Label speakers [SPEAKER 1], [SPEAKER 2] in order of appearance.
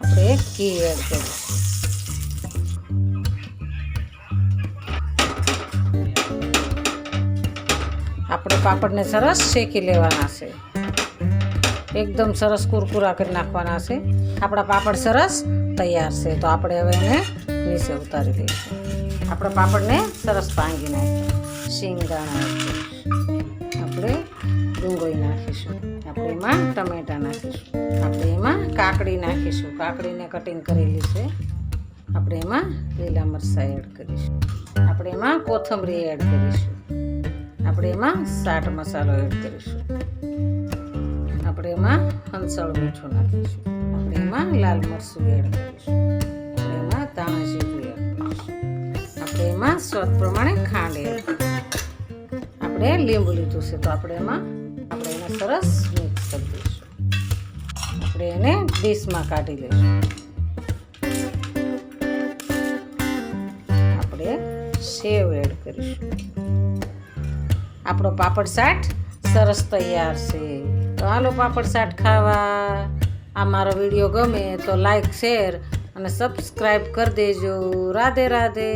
[SPEAKER 1] આપણે ઘી એડ કરીશું આપણે પાપડને સરસ શેકી લેવાના છે. એકદમ સરસ કુરકુરા કરી નાખવાના છે. આપણા પાપડ સરસ તૈયાર છે. તો આપણે હવે એને નીચે ઉતારી દઈશું. આપણા પાપડને સરસ ભાંગી નાખીએ શિંગદાણા ડુંગળી નાખીશું આપણે એમાં ટમેટાં નાખીશું આપણે એમાં કાકડી નાખીશું કાકડીને કટિંગ કરેલી છે આપણે એમાં લીલા મરચાં એડ કરીશું આપણે એમાં કોથમરી એડ કરીશું આપણે એમાં સાટ મસાલો એડ કરીશું આપણે એમાં હંસળ મીઠું નાખીશું આપણે એમાં લાલ મરચું એડ કરીશું એમાં ધાણા જીરું એડ કરીશું આપણે એમાં સ્વાદ પ્રમાણે ખાંડ એડ આપણે લીંબુ લીધું છે તો આપણે એમાં સરસ મિક્સ કરી દઈશું આપણે એને ડીશમાં કાઢી લઈશું. આપણે સેવ એડ કરીશું. આપણો પાપડ ચાટ સરસ તૈયાર છે. તો હાલો પાપડ ચાટ ખાવા. આ મારો વીડિયો ગમે તો લાઈક શેર અને સબસ્ક્રાઈબ કરી દેજો. રાધે રાધે.